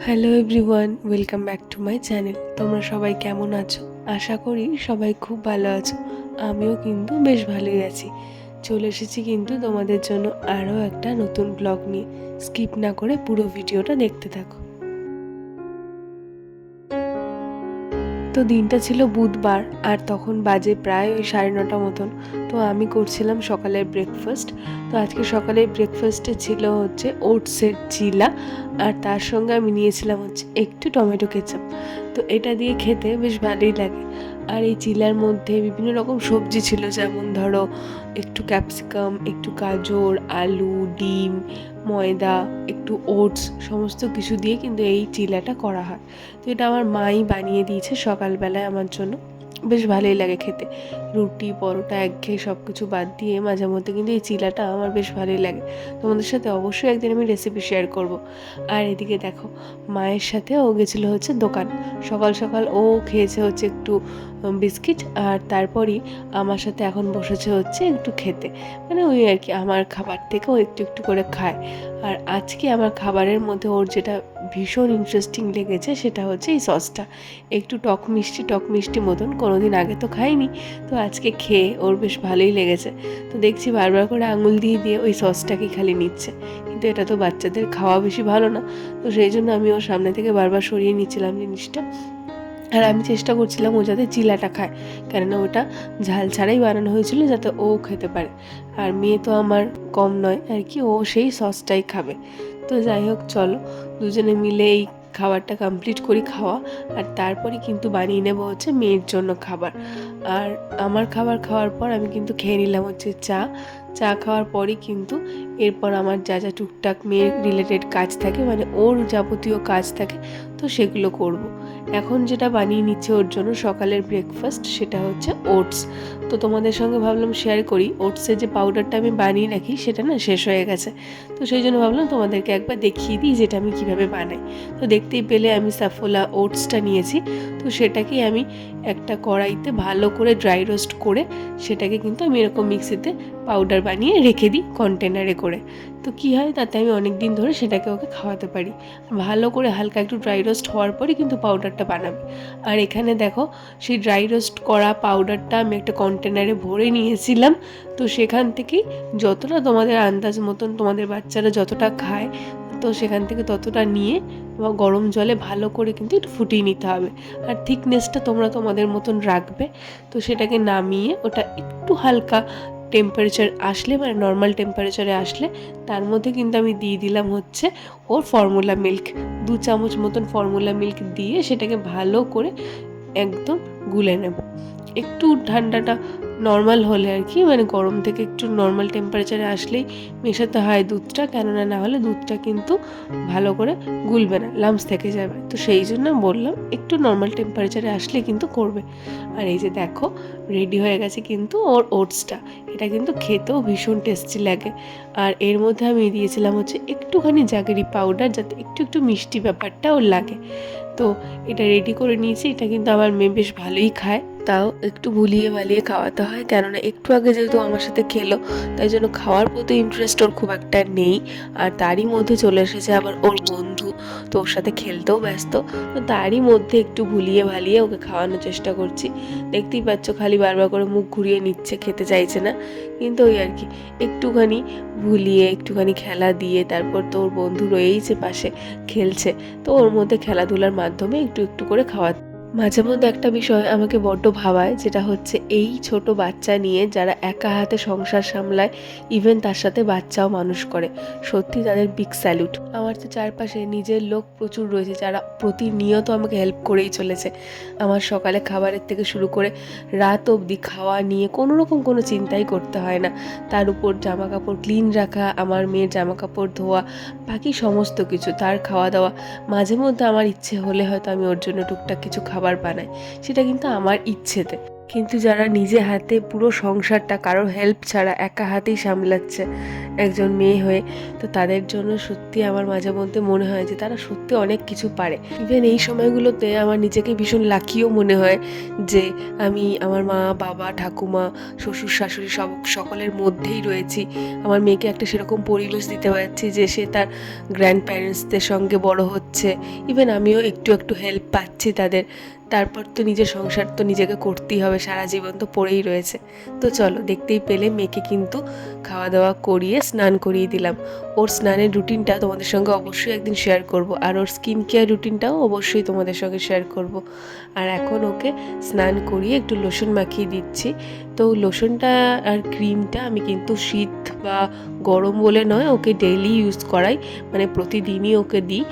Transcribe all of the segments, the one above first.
Hello everyone welcome back to my channel তোমরা সবাই কেমন আছো? আশা করি সবাই খুব ভালো আছো। আমিও কিন্তু বেশ ভালোই আছি। চলে এসেছি কিন্তু তোমাদের জন্য আরও একটা নতুন ব্লগ নিয়ে। স্কিপ না করে পুরো ভিডিওটা দেখতে থাকো। তো দিনটা ছিল বুধবার আর তখন বাজে প্রায় ওই সাড়ে নটা মতন। তো আমি করছিলাম সকালের ব্রেকফাস্ট তো আজকে সকালের ব্রেকফাস্টে ছিল হচ্ছে ওটসের চিলা আর তার সঙ্গে আমি নিয়েছিলাম হচ্ছে একটু টমেটো কেচাপ তো এটা দিয়ে খেতে বেশ ভালোই লাগে। আর এই চিলার মধ্যে বিভিন্ন রকম সবজি ছিল, যেমন ধরো একটু ক্যাপসিকাম একটু গাজর, আলু, ডিম, ময়দা, একটু ওটস সমস্ত কিছু দিয়ে কিন্তু এই চিলাটা করা হয়। তো এটা আমার মাই বানিয়ে দিয়েছে সকালবেলায় আমার জন্য। বেশ ভালোই লাগে খেতে। রুটি, পরোটা, একঘেয়ে সব কিছু বাদ দিয়ে মাঝে মধ্যে কিন্তু এই চিলাটা আমার বেশ ভালোই লাগে। তোমাদের সাথে অবশ্যই একদিন আমি রেসিপি শেয়ার করব। আর এদিকে দেখো, মায়ের সাথে ও গেছিল হচ্ছে দোকান। সকাল সকাল ও খেয়েছে হচ্ছে একটু বিস্কিট আর তারপরই আমার সাথে এখন বসেছে হচ্ছে একটু খেতে। মানে ওই আর কি, আমার খাবার থেকে ও একটু একটু করে খায়। আর আজকে আমার খাবারের মধ্যে ওর যেটা ভীষণ ইন্টারেস্টিং লেগেছে, সেটা হচ্ছে এই সসটা। একটু টক মিষ্টি টক মিষ্টি মতন, কোনোদিন আগে তো খাইনি, তো আজকে খেয়ে ওর বেশ ভালোই লেগেছে। তো দেখছি বারবার করে আঙুল দিয়ে দিয়ে ওই সসটাকে খালি নিচ্ছে, কিন্তু এটা তো বাচ্চাদের খাওয়া বেশি ভালো না, তো সেই জন্য আমি ওর সামনে থেকে বারবার সরিয়ে নিচ্ছিলাম জিনিসটা। আর আমি চেষ্টা করছিলাম ও যাতে চিলাটা খায়, কেননা ওটা ঝাল ছাড়াই বানানো হয়েছিল যাতে ও খেতে পারে। আর মেয়ে তো আমার কম নয়, আর কি ও সেই সসটাই খাবে। তো যাই হোক, চলো। দুজনে মিলে এই খাবারটা কমপ্লিট করি খাওয়া, আর তারপরে কিন্তু বানিয়ে নেব হচ্ছে মেয়ের জন্য খাবার। আর আমার খাবার খাওয়ার পর আমি কিন্তু খেয়ে নিলাম হচ্ছে চা। চা খাওয়ার পরই কিন্তু এরপর আমার যা যা টুকটাক মেয়ের রিলেটেড কাজ থাকে মানে ওর যাবতীয় কাজ থাকে, তো সেগুলো করব। এখন যেটা বানিয়ে নিচ্ছে ওর জন্য সকালের ব্রেকফাস্ট সেটা হচ্ছে ওটস তো তোমাদের সঙ্গে ভাবলাম শেয়ার করি। ওটসের যে পাউডারটা আমি বানিয়ে রাখি, সেটা না শেষ হয়ে গেছে। তো সেই জন্য ভাবলাম তোমাদেরকে একবার দেখিয়ে দিই যেটা আমি কীভাবে বানাই। তো দেখতেই পেলে আমি সাফোলা ওটসটা নিয়েছি। তো সেটাকে আমি একটা কড়াইতে ভালো করে ড্রাই রোস্ট করে, সেটাকে কিন্তু আমি এরকম মিক্সিতে পাউডার বানিয়ে রেখে দিই কন্টেনারে করে। তো কী হয়? তাতে আমি অনেক দিন ধরে সেটাকে ওকে খাওয়াতে পারি। ভালো করে হালকা একটু ড্রাই রোস্ট হওয়ার পরই কিন্তু পাউডারটা বানাবে। আর এখানে দেখো, সেই ড্রাই রোস্ট করা পাউডারটা আমি একটা কন্টেনারে ভরে নিয়েছিলাম। তো সেখান থেকেই যতটা তোমাদের আন্দাজ মতন তোমাদের বাচ্চারা যতটা খায়, তো সেখান থেকে ততটা নিয়ে বা গরম জলে ভালো করে কিন্তু একটু ফুটিয়ে নিতে হবে। আর থিকনেসটা তোমরা তোমাদের মতন রাখবে। তো সেটাকে নামিয়ে ওটা একটু হালকা টেম্পারেচার আসলে মানে নর্মাল টেম্পারেচারে আসলে, তার মধ্যে কিন্তু আমি দিয়ে দিলাম হচ্ছে ওর ফর্মুলা মিল্ক দু চামচ মতন ফর্মুলা মিল্ক দিয়ে সেটাকে ভালো করে একদম গুলে নেব। একটু ঠান্ডাটা নর্মাল হলে আর কি মানে গরম থেকে একটু নর্মাল টেম্পারেচারে আসলেই মেশাতে হয় দুধটা, কেননা না হলে দুধটা কিন্তু ভালো করে গুলবে না লামস থেকে যাবে। তো সেই জন্য বললাম, একটু নর্মাল টেম্পারেচারে আসলে কিন্তু করবে। আর এই যে দেখো রেডি হয়ে গেছে কিন্তু ওর ওটসটা এটা কিন্তু খেতেও ভীষণ টেস্টি লাগে। আর এর মধ্যে আমি দিয়েছিলাম হচ্ছে একটুখানি জাগেরি পাউডার যাতে একটু একটু মিষ্টি ব্যাপারটা ওর লাগে। তো এটা রেডি করে নিয়েছি, এটা কিন্তু আমার মেয়ে বেশ ভালোই খায়। তাও একটু ভুলিয়ে ভালিয়ে খাওয়াতে হয়। কেননা একটু আগে যেহেতু আমার সাথে খেলো, তাই জন্য খাওয়ার প্রতি ইন্টারেস্ট ওর খুব একটা নেই। আর তারই মধ্যে চলে এসেছে আবার ওর বন্ধু, তো ওর সাথে খেলতেও ব্যস্ত। তো তারই মধ্যে একটু ভুলিয়ে ভালিয়ে ওকে খাওয়ানোর চেষ্টা করছি। দেখতেই পাচ্ছ খালি বারবার করে মুখ ঘুরিয়ে নিচ্ছে, খেতে চাইছে না। কিন্তু ওই আর কি, একটুখানি ভুলিয়ে, একটুখানি খেলা দিয়ে তারপর তো ওর বন্ধু রয়েইছে পাশে, খেলছে। তো ওর মধ্যে খেলাধুলার মাধ্যমে একটু একটু করে খাওয়া মাঝে মধ্যে একটা বিষয় আমাকে বড্ড ভাবায়, যেটা হচ্ছে এই ছোট বাচ্চা নিয়ে যারা একা হাতে সংসার সামলায় ইভেন তার সাথে বাচ্চাও মানুষ করে। সত্যি তাদের বিগ স্যালুট আমার তো চারপাশে নিজের লোক প্রচুর রয়েছে, যারা প্রতিনিয়ত আমাকে হেল্প করেই চলেছে। আমার সকালে খাবারের থেকে শুরু করে রাত অবধি খাওয়া নিয়ে কোনো রকম কোনো চিন্তাই করতে হয় না। তার উপর জামা কাপড় ক্লিন রাখা, আমার মেয়ের জামা কাপড় ধোয়া, বাকি সমস্ত কিছু, তার খাওয়া দাওয়া। মাঝে মধ্যে আমার ইচ্ছে হলে হয়তো আমি ওর জন্য টুকটাক কিছু খাবার বানায় সেটা কিন্তু আমার ইচ্ছেতে। কিন্তু যারা নিজে হাতে পুরো সংসারটা কারোর হেল্প ছাড়া একা হাতেই সামলাচ্ছে একজন মেয়ে হয়ে, তো তাদের জন্য সত্যি আমার মাঝে মধ্যে মনে হয় যে তারা সত্যি অনেক কিছু পারে। ইভেন এই সময়গুলোতে আমার নিজেকে ভীষণ লাকিও মনে হয় যে আমি আমার মা, বাবা, ঠাকুমা, শ্বশুর, শাশুড়ি সব, সকলের মধ্যেই রয়েছি। আমার মেয়েকে একটা সেরকম পরিবেশ দিতে পারছি যে সে তার গ্র্যান্ড প্যারেন্টসদের সঙ্গে বড় হচ্ছে। ইভেন আমিও একটু একটু হেল্প পাচ্ছি তাদের। তারপর তো নিজের সংসার তো নিজেকে করতেই হবে, সারা জীবন তো পড়েই রয়েছে। তো চলো, দেখতেই পেলে মেয়েকে কিন্তু খাওয়া দাওয়া করিয়ে স্নান করিয়ে দিলাম। ওর স্নানের রুটিনটা তোমাদের সঙ্গে অবশ্যই একদিন শেয়ার করব, আর ওর স্কিন কেয়ার রুটিনটাও অবশ্যই তোমাদের সঙ্গে শেয়ার করব। আর এখন ওকে স্নান করিয়ে একটু লোশন মাখিয়ে দিচ্ছি। তো লোশনটা আর ক্রিমটা আমি কিন্তু শীত বা গরম বলে নয়, ওকে ডেইলি ইউজ করাই। মানে প্রতিদিনই ওকে দিই।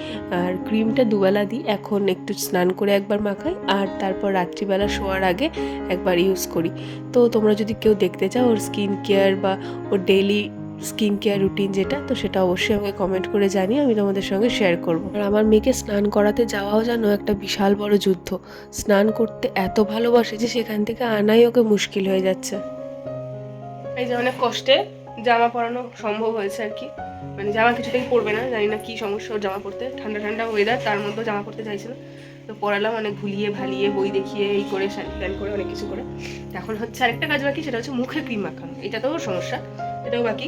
আর ক্রিমটা দুবেলা দিই, এখন একটু স্নান করে একবার মাখাই আর তারপর রাত্রিবেলা শোয়ার আগে একবার ইউজ করি। তো তোমরা যদি কেউ দেখতে চাও ওর স্কিন কেয়ার বা ওর ডেইলি স্কিন কেয়ার রুটিন যেটা, তো সেটা অবশ্যই আমাকে কমেন্ট করে জানিয়ে আমি তোমাদের সঙ্গে শেয়ার করব। আর আমার মেয়েকে স্নান করাতে যাওয়াও যেন একটা বিশাল বড় যুদ্ধ। স্নান করতে এত ভালোবাসে যে সেখান থেকে আনাই ওকে মুশকিল হয়ে যাচ্ছে। এই যে অনেক কষ্টে জামা পরানো সম্ভব হয়েছে আর কি। মানে জামা কিছুতেই পরবে না জানি না কি সমস্যা জামা পরতে ঠান্ডা ঠান্ডা ওয়েদার তার মধ্যেও জামা পরতে চাইছে না তো পড়ালাম অনেক ভুলিয়ে ভালিয়ে বই দেখিয়ে এই করে প্ল্যান করে অনেক কিছু করে এখন হচ্ছে আরেকটা কাজ বাকি সেটা হচ্ছে মুখে ক্রিম মাখানো এটা তো সমস্যা এটাও বাকি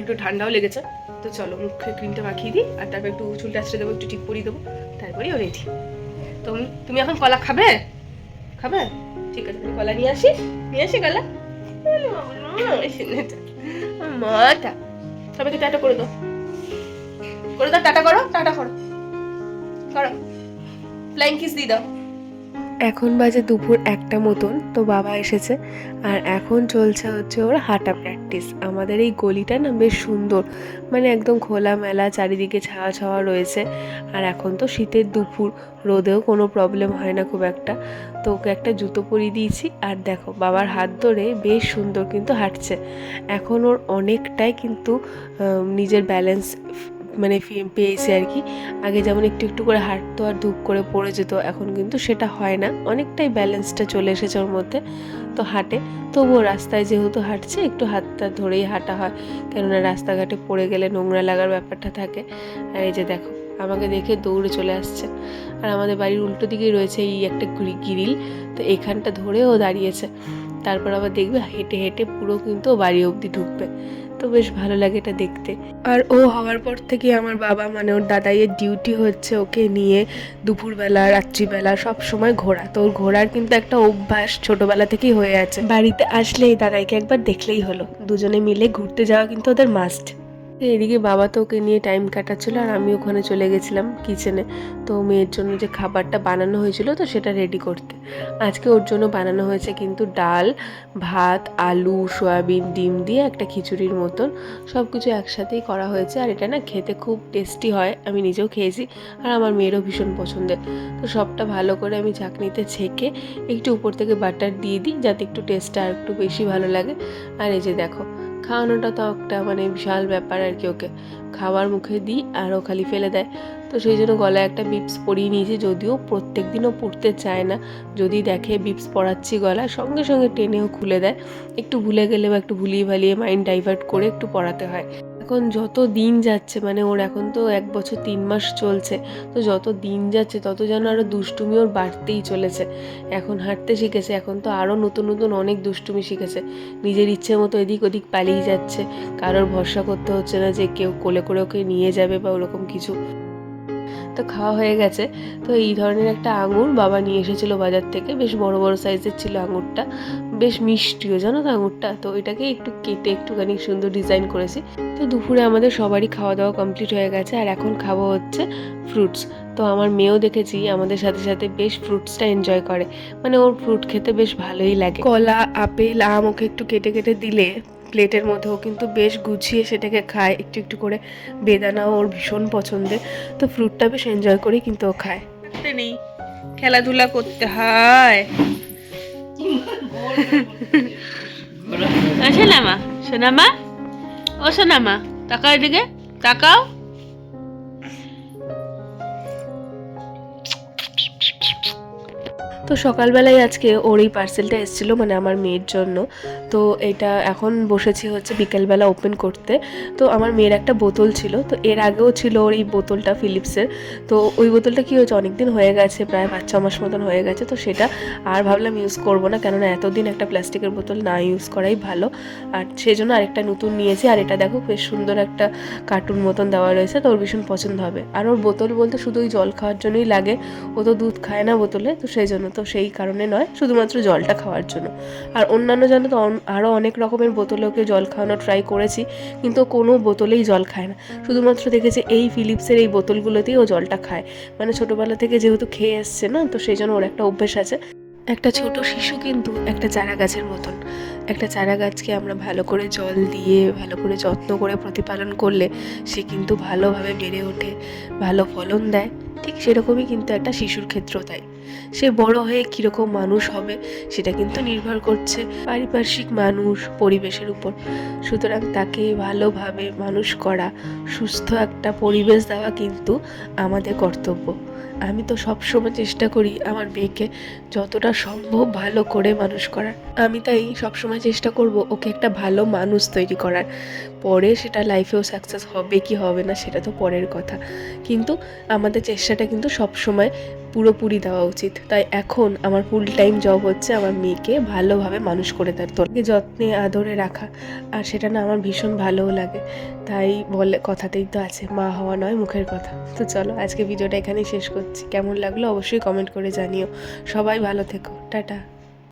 একটু ঠান্ডাও লেগেছে তো চলো মুখে ক্রিমটা মাখিয়ে দিই আর তারপর একটু চুলটা আছড়ে দেবো একটু টিপ পরিয়ে দেবো তারপরেই ও রেডি তুমি তুমি এখন কলা খাবে খাবে ঠিক আছে তুমি কলা নিয়ে আসি নিয়ে আসি কলা মাটা সবাইকে টাটা করে দাও। করে দাও, টাটা করো টাটা করো। করো। ফ্লাইং কিস দিয়ে দাও। এখন বাজে দুপুর একটা মতন, তো বাবা এসেছে। আর এখন চলছে হচ্ছে ওর হাঁটা প্র্যাকটিস আমাদের এই গলিটা না বেশ সুন্দর মানে একদম খোলামেলা চারিদিকে ছাওয়া ছাওয়া রয়েছে। আর এখন তো শীতের দুপুর, রোদেও কোনো প্রবলেম হয় না খুব একটা। তো ওকে একটা জুতো পরিয়ে দিয়েছি, আর দেখো বাবার হাত ধরে বেশ সুন্দর কিন্তু হাঁটছে। এখন ওর অনেকটাই কিন্তু নিজের ব্যালেন্স মানে পেয়েছে আর কি। আগে যেমন একটু একটু করে হাঁটতো আর ধূপ করে পড়ে যেত, এখন কিন্তু সেটা হয় না। অনেকটাই ব্যালেন্সটা চলে এসেছে ওর মধ্যে। তো হাঁটে। তবুও রাস্তায় যেহেতু হাঁটছে, একটু হাতটা ধরেই হাঁটা হয়। কেননা রাস্তাঘাটে পড়ে গেলে নোংরা লাগার ব্যাপারটা থাকে। আর এই যে দেখো, আমাকে দেখে দৌড়ে চলে আসছে। আর আমাদের বাড়ির উল্টো দিকেই রয়েছে এই একটা গ্রি- গ্রিল। তো এখানটা ধরে ও দাঁড়িয়েছে। তারপর আবার দেখবে হেঁটে হেঁটে পুরো কিন্তু বাড়ি অবধি ঢুকবে। তো বেশ ভালো লাগে এটা দেখতে। আর ও হওয়ার পর থেকে আমার বাবা মানে ওর দাদাইয়ের ডিউটি হচ্ছে ওকে নিয়ে দুপুরবেলা, রাত্রিবেলা সব সময় ঘোরা। তো ওর ঘোরার কিন্তু একটা অভ্যাস ছোটবেলা থেকেই হয়ে আছে। বাড়িতে আসলে এই দাদাইকে একবার দেখলেই হলো। দুজনে মিলে ঘুরতে যাওয়া কিন্তু ওদের মাস্ট এদিকে বাবা তো ওকে নিয়ে টাইম কাটাচ্ছিল আর আমি ওখানে চলে গেছিলাম কিচেনে তো মেয়ের জন্য যে খাবারটা বানানো হয়েছিল তো সেটা রেডি করতে। আজকে ওর জন্য বানানো হয়েছে কিন্তু ডাল, ভাত, আলু, সয়াবিন, ডিম দিয়ে একটা খিচুড়ির মতন। সব কিছু একসাথেই করা হয়েছে আর এটা না খেতে খুব টেস্টি হয়। আমি নিজেও খেয়েছি আর আমার মেয়েরও ভীষণ পছন্দের। তো সবটা ভালো করে আমি চাকনিতে ছেঁকে একটু উপর থেকে বাটার দিয়ে দিই যাতে একটু টেস্টটা আর একটু বেশি ভালো লাগে। আর এই যে দেখো খাওয়ানোটা তো একটা মানে বিশাল ব্যাপার আর কি ওকে। খাবার মুখে দিই আর ও খালি ফেলে দেয়। তো সেই জন্য গলায় একটা বিপস পরিয়ে নিয়েছি, যদিও প্রত্যেক দিনও পড়তে চায় না। যদি দেখে বিপস পড়াচ্ছি গলায়, সঙ্গে সঙ্গে টেনেও খুলে দেয়। একটু ভুলে গেলে বা একটু ভুলিয়ে ভালিয়ে মাইন্ড ডাইভার্ট করে একটু পড়াতে হয়। এখন যত দিন যাচ্ছে মানে ওর এখন তো এক বছর তিন মাস চলছে, তো যত দিন যাচ্ছে তত যেন আরও দুষ্টুমি ওর বাড়তেই চলেছে। এখন হাঁটতে শিখেছে, এখন তো আরও নতুন নতুন অনেক দুষ্টুমি শিখেছে। নিজের ইচ্ছে মতো এদিক ওদিক পালিয়ে যাচ্ছে, কারোর ভরসা করতে হচ্ছে না যে কেউ কোলে করে ওকে নিয়ে যাবে বা ওরকম কিছু। তো খাওয়া হয়ে গেছে। তো এই ধরনের একটা আঙুর বাবা নিয়ে এসেছিল বাজার থেকে। বেশ বড় বড় সাইজের ছিল আঙুরটা। বেশ মিষ্টিও, জানো তো আঙুরটা? তো এটাকে একটু কেটে একটুখানি সুন্দর ডিজাইন করেছি। তো দুপুরে আমাদের সবারই খাওয়া দাওয়া কমপ্লিট হয়ে গেছে। আর এখন খাব হচ্ছে ফ্রুটস। তো আমার মেয়েও দেখেছি, আমাদের সাথে সাথে বেশ ফ্রুটসটা এনজয় করে। মানে ওর ফ্রুট খেতে বেশ ভালোই লাগে। কলা, আপেল, আম ওকে একটু কেটে কেটে দিলে প্লেটের মধ্যেও কিন্তু বেশ গুছিয়ে সেটাকে খায় একটু একটু করে। বেদানাও ওর ভীষণ পছন্দের। তো ফ্রুটটা বেশ এনজয় করে কিন্তু ও খায়। নেই। খেলাধুলা করতে হয়। সোনামা। সোনামা? ও সোনামা তাকাও এদিকে। তাকাও। তো সকালবেলায় আজকে ওর এই পার্সেলটা এসেছিল মানে আমার মেয়ের জন্য। তো এটা এখন বসেছি হচ্ছে বিকেলবেলা ওপেন করতে। তো আমার মেয়ের একটা বোতল ছিল, তো এর আগেও ছিল ওর এই বোতলটা ফিলিপসের তো ওই বোতলটা কী হয়েছে অনেক দিন হয়ে গেছে, প্রায় পাঁচ, ছ মাস মতন হয়ে গেছে, তো সেটা আর ভাবলাম ইউজ করব না, কেননা এতদিন একটা প্লাস্টিকের বোতল না ইউজ করাই ভালো। আর সেই জন্য আরেকটা নতুন নিয়েছি, আর এটা দেখো বেশ সুন্দর একটা কার্টুন মতন দেওয়া রয়েছে, তো ওর ভীষণ পছন্দ হবে। আর ওর বোতল বলতে শুধু ওই জল খাওয়ার জন্যই লাগে, ও তো দুধ খায় না বোতলে, তো সেই জন্য তো সেই কারণে নয়, শুধুমাত্র জলটা খাওয়ার জন্য। আর অন্যান্য জানো তো আরও অনেক রকমের বোতলে ওকে জল খাওয়ানো ট্রাই করেছি, কিন্তু কোনো বোতলেই জল খায় না। শুধুমাত্র দেখেছি এই ফিলিপসের এই বোতলগুলোতেই ও জলটা খায়। মানে ছোটোবেলা থেকে যেহেতু খেয়ে এসছে না, তো সেই জন্য ওর একটা অভ্যেস আছে। একটা ছোট শিশু কিন্তু একটা চারা গাছের মতন। একটা চারা গাছকে আমরা ভালো করে জল দিয়ে, ভালো করে যত্ন করে প্রতিপালন করলে সে কিন্তু ভালোভাবে বেড়ে ওঠে, ভালো ফলন দেয়। ঠিক সেরকমই কিন্তু একটা শিশুর ক্ষেত্র তাই। সে বড় হয়ে কীরকম মানুষ হবে সেটা কিন্তু নির্ভর করছে পারিপার্শ্বিক মানুষ, পরিবেশের উপর। সুতরাং তাকে ভালোভাবে মানুষ করা, সুস্থ একটা পরিবেশ দেওয়া কিন্তু আমাদের কর্তব্য। আমি তো সবসময় চেষ্টা করি আমার মেয়েকে যতটা সম্ভব ভালো করে মানুষ করার। আমি তাই সবসময় চেষ্টা করব ওকে একটা ভালো মানুষ তৈরি করার। পরে সেটা লাইফেও সাকসেস হবে কি হবে না সেটা তো পরের কথা। কিন্তু আমাদের চেষ্টাটা কিন্তু সবসময় পুরোপুরি দেওয়া উচিত। তাই এখন আমার ফুল টাইম জব হচ্ছে আমার মেয়েকে ভালোভাবে মানুষ করে তার তোকে যত্নে, আদরে রাখা। আর সেটা না আমার ভীষণ ভালোও লাগে। তাই বলে, কথাতেই তো আছে, মা হওয়া নয়, মুখের কথা। তো চলো, আজকে ভিডিওটা এখানেই শেষ করছি। কেমন লাগল অবশ্যই কমেন্ট করে জানিও। সবাই ভালো থেকো। টাটা।